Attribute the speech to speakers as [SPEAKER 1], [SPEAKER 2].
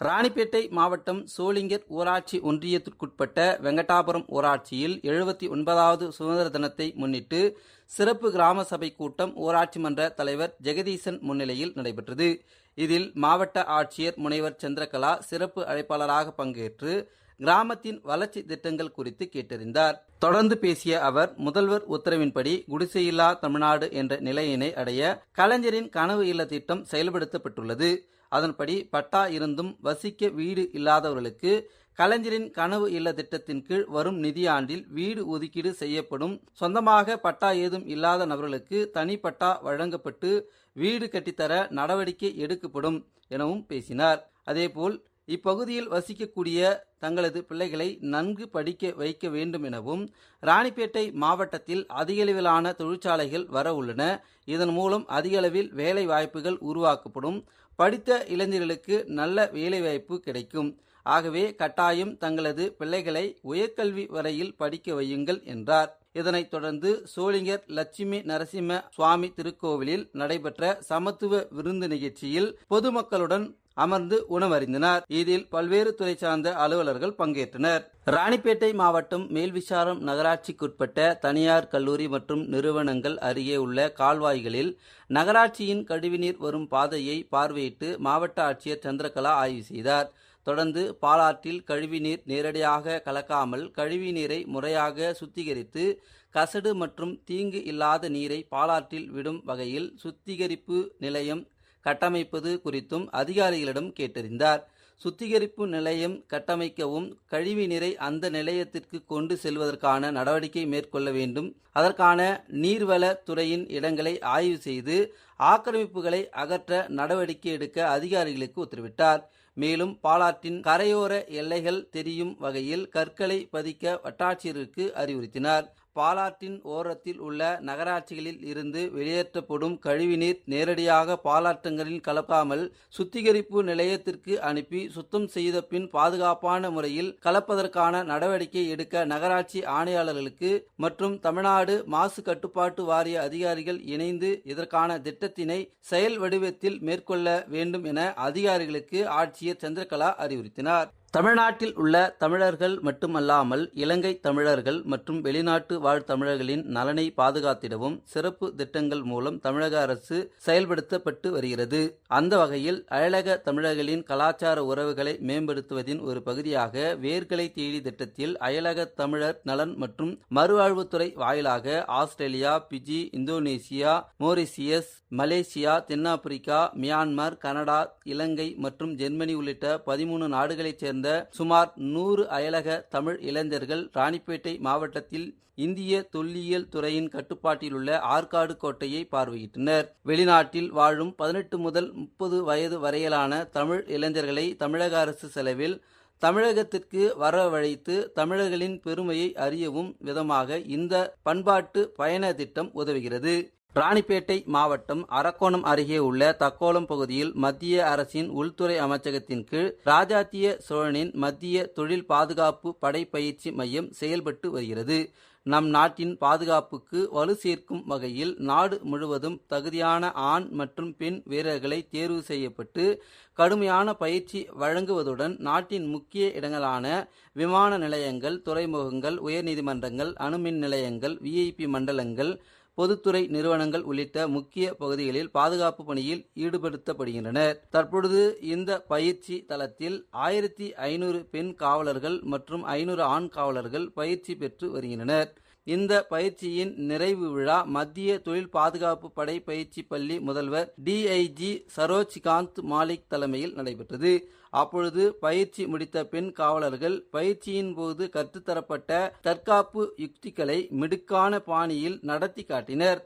[SPEAKER 1] ராணிப்பேட்டை மாவட்டம் சோளிங்கர் ஊராட்சி ஒன்றியத்திற்குட்பட்ட வெங்கடாபுரம் ஊராட்சியில் எழுபத்தி ஒன்பதாவது சுதந்திர தினத்தை முன்னிட்டு சிறப்பு கிராம சபை கூட்டம் ஊராட்சி மன்ற தலைவர் ஜெகதீசன் முன்னிலையில் நடைபெற்றது. இதில் மாவட்ட ஆட்சியர் முனைவர் சந்திரகலா சிறப்பு அழைப்பாளராக பங்கேற்று கிராமத்தின் வளர்ச்சி திட்டங்கள் குறித்து கேட்டறிந்தார். தொடர்ந்து பேசிய அவர் முதல்வர் உத்தரவின்படி குடிசையில்லா தமிழ்நாடு என்ற நிலையினை அடைய கலைஞரின் கனவு இல்ல திட்டம் செயல்படுத்தப்பட்டுள்ளது. அதன்படி பட்டா இருந்தும் வசிக்க வீடு இல்லாதவர்களுக்கு கலைஞரின் கனவு இல்ல திட்டத்தின் கீழ் வரும் நிதியாண்டில் வீடு ஒதுக்கீடு செய்யப்படும். சொந்தமாக பட்டா ஏதும் இல்லாத நபர்களுக்கு தனி பட்டா வழங்கப்பட்டு வீடு கட்டித்தர நடவடிக்கை எடுக்கப்படும் எனவும் பேசினார். அதேபோல் இப்பகுதியில் வசிக்கக்கூடிய தங்களது பிள்ளைகளை நன்கு படிக்க வைக்க வேண்டும் எனவும் ராணிப்பேட்டை மாவட்டத்தில் அதிகளவிலான தொழிற்சாலைகள் வர உள்ளன. இதன் மூலம் அதிகளவில் வேலை வாய்ப்புகள் உருவாக்கப்படும். படித்த இளைஞர்களுக்கு நல்ல வேலைவாய்ப்பு கிடைக்கும். ஆகவே கட்டாயம் தங்களது பிள்ளைகளை உயர்கல்வி வரையில் படிக்க வையுங்கள் என்றார். இதனைத் தொடர்ந்து சோளிங்கர் லட்சுமி நரசிம்ம சுவாமி திருக்கோவிலில் நடைபெற்ற சமத்துவ விருந்து நிகழ்ச்சியில் பொதுமக்களுடன் அமர்ந்து உணவறிந்தனர். இதில் பல்வேறு துறை சார்ந்த அலுவலர்கள் பங்கேற்றனர். ராணிப்பேட்டை மாவட்டம் மேல்விசாரம் நகராட்சிக்குட்பட்ட தனியார் கல்லூரி மற்றும் நிறுவனங்கள் அருகே உள்ள கால்வாய்களில் நகராட்சியின் கழிவுநீர் வரும் பாதையை பார்வையிட்டு மாவட்ட ஆட்சியர் சந்திரகலா ஆய்வு செய்தார். தொடர்ந்து பாலாற்றில் கழிவுநீர் நேரடியாக கலக்காமல் கழிவுநீரை முறையாக சுத்திகரித்து கசடு மற்றும் தீங்கு இல்லாத நீரை பாலாற்றில் விடும் வகையில் சுத்திகரிப்பு நிலையம் கட்டமைப்பது குறித்தும் அதிகாரிகளிடம் கேட்டறிந்தார். சுத்திகரிப்பு நிலையம் கட்டமைக்கவும் கழிவு நீரை அந்த நிலையத்திற்கு கொண்டு செல்வதற்கான நடவடிக்கை மேற்கொள்ள வேண்டும். அதற்கான நீர்வள துறையின் இடங்களை ஆய்வு செய்து ஆக்கிரமிப்புகளை அகற்ற நடவடிக்கை எடுக்க அதிகாரிகளுக்கு உத்தரவிட்டார். மேலும் பாலாற்றின் கரையோர எல்லைகள் தெரியும் வகையில் கற்களை பதிக்க வட்டாட்சியருக்கு அறிவுறுத்தினார். பாலாற்றின் ஓரத்தில் உள்ள நகராட்சிகளில் இருந்து வெளியேற்றப்படும் கழிவுநீர் நேரடியாக பாலாற்றங்களில் கலக்காமல் சுத்திகரிப்பு நிலையத்திற்கு அனுப்பி சுத்தம் செய்த பின் பாதுகாப்பான முறையில் கலப்பதற்கான நடவடிக்கை எடுக்க நகராட்சி ஆணையாளர்களுக்கு மற்றும் தமிழ்நாடு மாசு கட்டுப்பாட்டு வாரிய அதிகாரிகள் இணைந்து இதற்கான திட்டத்தினை செயல் வடிவத்தில் மேற்கொள்ள வேண்டும் என அதிகாரிகளுக்கு ஆட்சியர் சந்திரகலா அறிவுறுத்தினார். தமிழ்நாட்டில் உள்ள தமிழர்கள் மட்டுமல்லாமல் இலங்கை தமிழர்கள் மற்றும் வெளிநாட்டு வாழ் தமிழர்களின் நலனை பாதுகாத்திடவும் சிறப்பு திட்டங்கள் மூலம் தமிழக அரசு செயல்படுத்தப்பட்டு வருகிறது. அந்த வகையில் அயலக தமிழர்களின் கலாச்சார உறவுகளை மேம்படுத்துவதின் ஒரு பகுதியாக வேர்களை தேடி திட்டத்தில் அயலக தமிழர் நலன் மற்றும் மறுவாழ்வுத்துறை வாயிலாக Australia Fiji Indonesia Mauritius Malaysia தென்னாப்பிரிக்கா மியான்மர் கனடா இலங்கை மற்றும் ஜெர்மனி உள்ளிட்ட பதிமூணு நாடுகளைச் சேர்ந்த சுமார் நூறு அயலக தமிழ் இளைஞர்கள் ராணிப்பேட்டை மாவட்டத்தில் இந்திய தொல்லியல் துறையின் கட்டுப்பாட்டில் உள்ள ஆற்காடு கோட்டையை பார்வையிட்டனர். வெளிநாட்டில் வாழும் பதினெட்டு முதல் முப்பது வயது வரையிலான தமிழ் இளைஞர்களை தமிழக அரசு செலவில் தமிழகத்திற்கு வரவழைத்து தமிழர்களின் பெருமையை அறியவும் விதமாக இந்த பண்பாட்டு பயண திட்டம் உதவுகிறது. ராணிப்பேட்டை மாவட்டம் அரக்கோணம் அருகே உள்ள தக்கோலம் பகுதியில் மத்திய அரசின் உள்துறை அமைச்சகத்தின் கீழ் ராஜாத்திய சோழனின் மத்திய தொழில் பாதுகாப்பு படை பயிற்சி மையம் செயல்பட்டு வருகிறது. நம் நாட்டின் பாதுகாப்புக்கு வலு சேர்க்கும் வகையில் நாடு முழுவதும் தகுதியான ஆண் மற்றும் பெண் வீரர்களை தேர்வு செய்யப்பட்டு கடுமையான பயிற்சி வழங்குவதுடன் நாட்டின் முக்கிய இடங்களான விமான நிலையங்கள் துறைமுகங்கள் உயர்நீதிமன்றங்கள் அணுமின் நிலையங்கள் விஐபி மண்டலங்கள் பொதுத்துறை நிறுவனங்கள் உள்ளிட்ட முக்கிய பகுதிகளில் பாதுகாப்பு பணியில் ஈடுபடுத்தப்படுகின்றனர். தற்பொழுது இந்த பயிற்சி தளத்தில் ஆயிரத்தி ஐநூறு பெண் காவலர்கள் மற்றும் ஐநூறு ஆண் காவலர்கள் பயிற்சி பெற்று வருகின்றனர். இந்த பயிற்சியின் நிறைவு விழா மத்திய தொழில் பாதுகாப்பு படை பயிற்சி பள்ளி முதல்வர் டிஐஜி சரோஜ்காந்த் மாலிக் தலைமையில் நடைபெற்றது. அப்பொழுது பயிற்சி முடித்த பெண் காவலர்கள் பயிற்சியின் போது கற்றுத்தரப்பட்ட தற்காப்பு யுக்திகளை மிடுக்கான பாணியில் நடத்தி காட்டினர்.